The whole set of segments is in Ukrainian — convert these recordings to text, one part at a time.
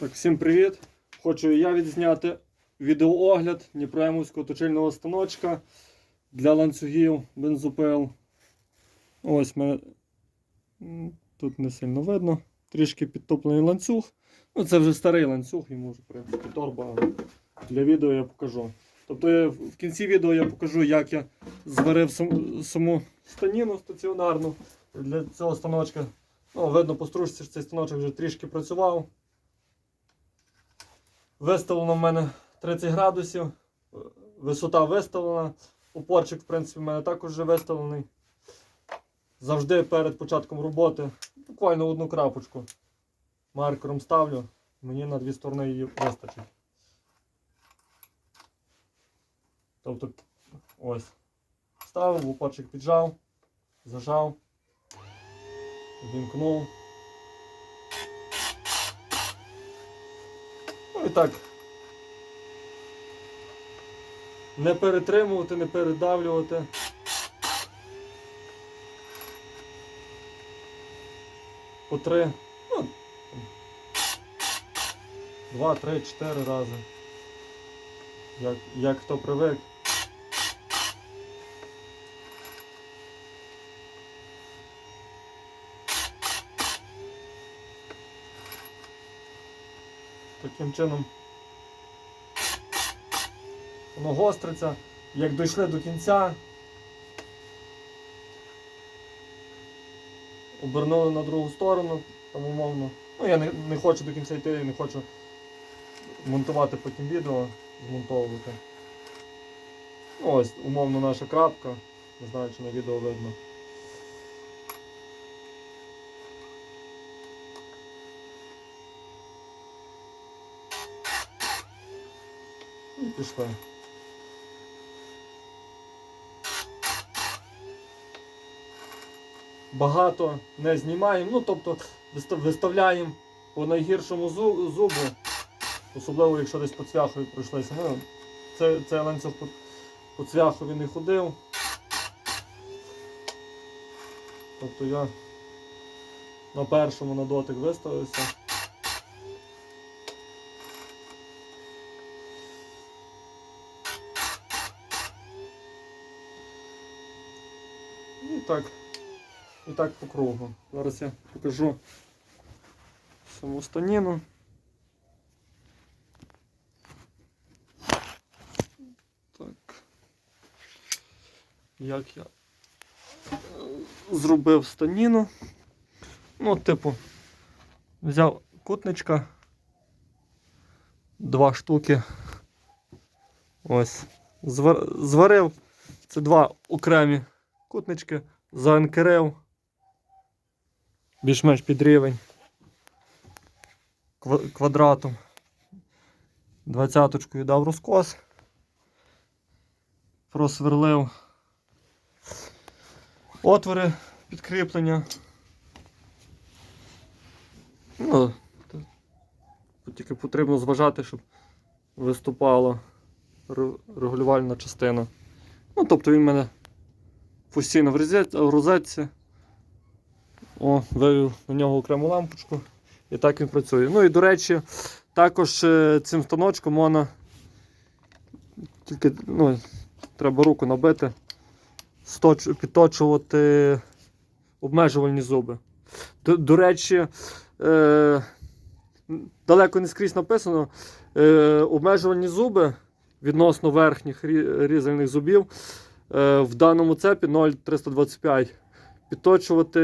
Так, всім привіт! Хочу я відзняти відеоогляд Дніпроємовського точильного станочка для ланцюгів бензопил. Ось мене м, тут не сильно видно. Трішки підтоплений ланцюг. Ну, це вже старий ланцюг, йому вже торба. Для відео я покажу. Тобто я, в кінці відео я покажу, як я зварив сам- саму станіну стаціонарну для цього станочка. Ну, видно по стружці, що цей станочок вже трішки працював. Виставлено в мене 30 градусів. Висота виставлена. Упорчик, в принципі, в мене також вже виставлений. Завжди перед початком роботи буквально одну крапочку маркером ставлю. Мені на дві сторони її вистачить. Тобто, ось. Ставив, упорчик піджав, зажав, вімкнув. Ну і так. Не перетримувати, не передавлювати. По три. Ну, два, три, чотири рази. Як, як хто привик. Таким чином воно гостриться. Як дійшли до кінця, обернули на другу сторону, там умовно. Ну я не, не хочу до кінця йти, не хочу монтувати потім відео, змонтовувати. Ну, ось умовно наша крапка. Не знаю, чи на відео видно. І пішли. Багато не знімаємо, ну тобто виставляємо по найгіршому зубу, особливо якщо десь по цвяхові пройшлися. Ну, це, це ланцюг по, по цвяхові не ходив. Тобто я на першому на дотик виставився. І так, і так по кругу. Зараз я покажу саму станіну. Так. Як я е, зробив станіну. Ну, типу, взяв кутничка. Два штуки. Ось. Звар- Зварив. Це два окремі кутнички, заанкерив. Більш-менш під рівень квадратом. Двадцяточкою дав розкос. Просверлив отвори підкріплення. Ну, тільки потрібно зважати, щоб виступала регулювальна частина. Ну, тобто він мене постійно в розетці. О, вивів на нього окрему лампочку. І так він працює. Ну і до речі, також е, цим станочком можна тільки ну, треба руку набити, сточ, підточувати обмежувальні зуби. До, до речі, е, далеко не скрізь написано, е, обмежувальні зуби відносно верхніх різальних зубів в даному цепі 0,325 підточувати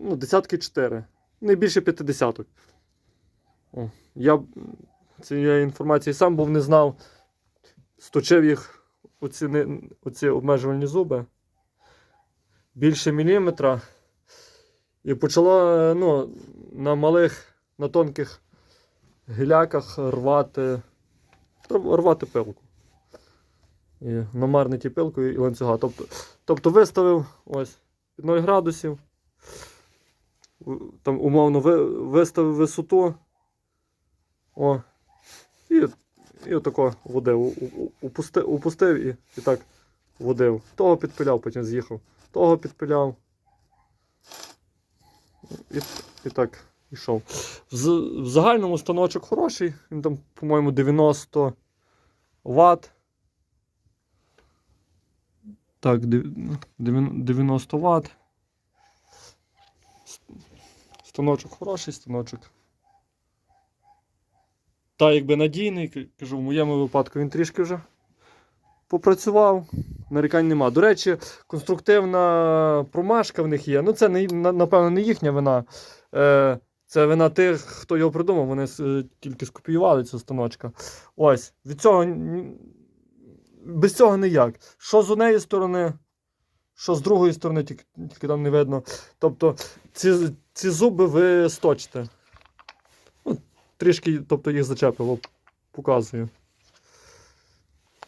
ну, десятки 4, не більше 50. О, я цієї інформації сам був не знав. Сточив їх оці, оці обмежувальні зуби більше міліметра. І почало е, ну, на малих, на тонких гіляках рвати, рвати пилку. І намарнити пилкою і ланцюга. Тобто, тобто виставив ось під 0 градусів. Там умовно ви- виставив висоту. О. І, і отако водив. Упустив, упустив і, і так водив. Того підпиляв, потім з'їхав. Того підпиляв. І, і так йшов. В, в загальному станочок хороший, він там, по-моєму, 90 Вт. Так, 90 Вт. Станочок хороший, станочок. Та якби надійний, кажу, в моєму випадку він трішки вже попрацював. Нарікань нема. До речі, конструктивна промашка в них є. Ну, це не, напевно не їхня вина. Е, це вина тих, хто його придумав. Вони с- тільки скопіювали цю станочка. Ось. Від цього без цього ніяк. Що з однієї сторони, що з другої сторони, тільки, тільки там не видно. Тобто ці, ці зуби ви сточите. Ну, трішки, тобто їх зачепило, показую.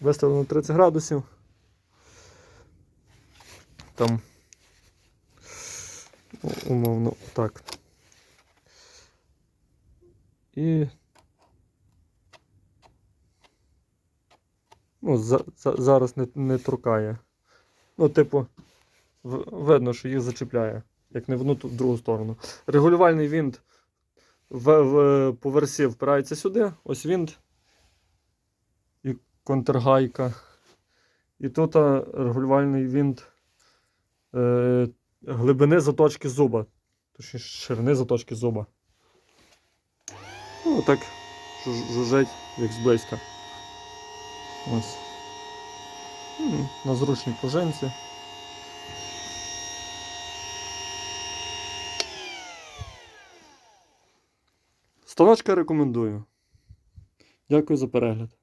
Виставлено 30 градусів. Там. Умовно, так. І. Ну, за, за, зараз не, не торкає. Ну, типу, видно, що їх зачіпляє. Як не в одну, то в другу сторону. Регулювальний винт в, в, по впирається сюди. Ось винт і контргайка. І тут регулювальний винт е, глибини заточки зуба. Точніше, ширини заточки зуба. Ну, так жу- жужжить, як зблизька. Ось. На зручній пружинці. Станочка рекомендую. Дякую за перегляд.